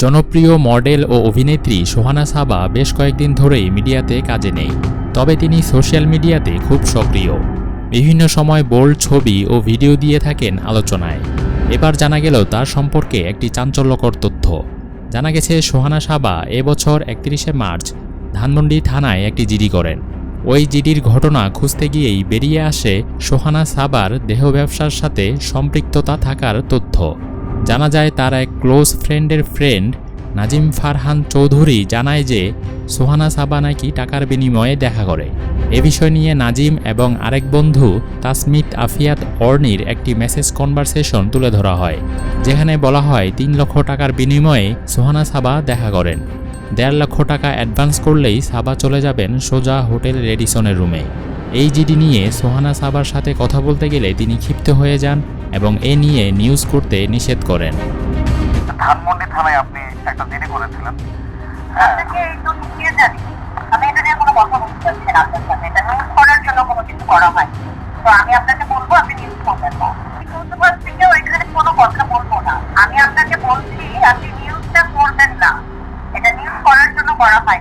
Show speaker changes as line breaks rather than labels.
জনপ্রিয় মডেল ও অভিনেত্রী সোহানা সাবা বেশ কয়েকদিন ধরেই মিডিয়াতে কাজে নেই, তবে তিনি সোশ্যাল মিডিয়াতে খুব সক্রিয়। বিভিন্ন সময় বোল্ড ছবি ও ভিডিও দিয়ে থাকেন আলোচনায়। এবার জানা গেল তার সম্পর্কে একটি চাঞ্চল্যকর তথ্য। জানা গেছে, সোহানা সাবা এবছর একত্রিশে মার্চ ধানমন্ডি থানায় একটি জিডি করেন। ওই জিডির ঘটনা খুঁজতে গিয়েই বেরিয়ে আসে সোহানা সাবার দেহ ব্যবসার সাথে সম্পৃক্ততা থাকার তথ্য। জানা যায় তার এক ক্লোজ ফ্রেন্ডের ফ্রেন্ড নাজিম ফারহান চৌধুরী জানায় যে সোহানা সাবা নাকি টাকার বিনিময়ে দেখা করে। এ বিষয় নিয়ে নাজিম এবং আরেক বন্ধু তাসমিত আফিয়াত অর্নির একটি মেসেজ কনভারসেশন তুলে ধরা হয়, যেখানে বলা হয় তিন লক্ষ টাকার বিনিময়ে সোহানা সাবা দেখা করেন। দেড় লক্ষ টাকা অ্যাডভান্স করলেই সাবা চলে যাবেন সোজা হোটেল রেডিসনের রুমে। এই জিডি নিয়ে সোহানা সাবার সাথে কথা বলতে গেলে তিনি ক্ষিপ্ত হয়ে যান এবং এ নিয়ে নিউজ করতে নিষেধ করেন।
ধানমন্ডি থানায় আপনি একটা জিডি করেছিলেন। হ্যাঁ।
আমি এটা নিয়ে কোনো কথা বলতে চাচ্ছি না আপনার সাথে। এটা নিউজ করার জন্য কোনো কিছু করা হয় তো আমি আপনাকে বলব আপনি নিউজ করবেন না। ইউটিউবার কোনো কথা বলব না। আমি আপনাকে বলছি আপনি নিউজটা করবেন না। এটা নিউজ করার জন্য করা হয়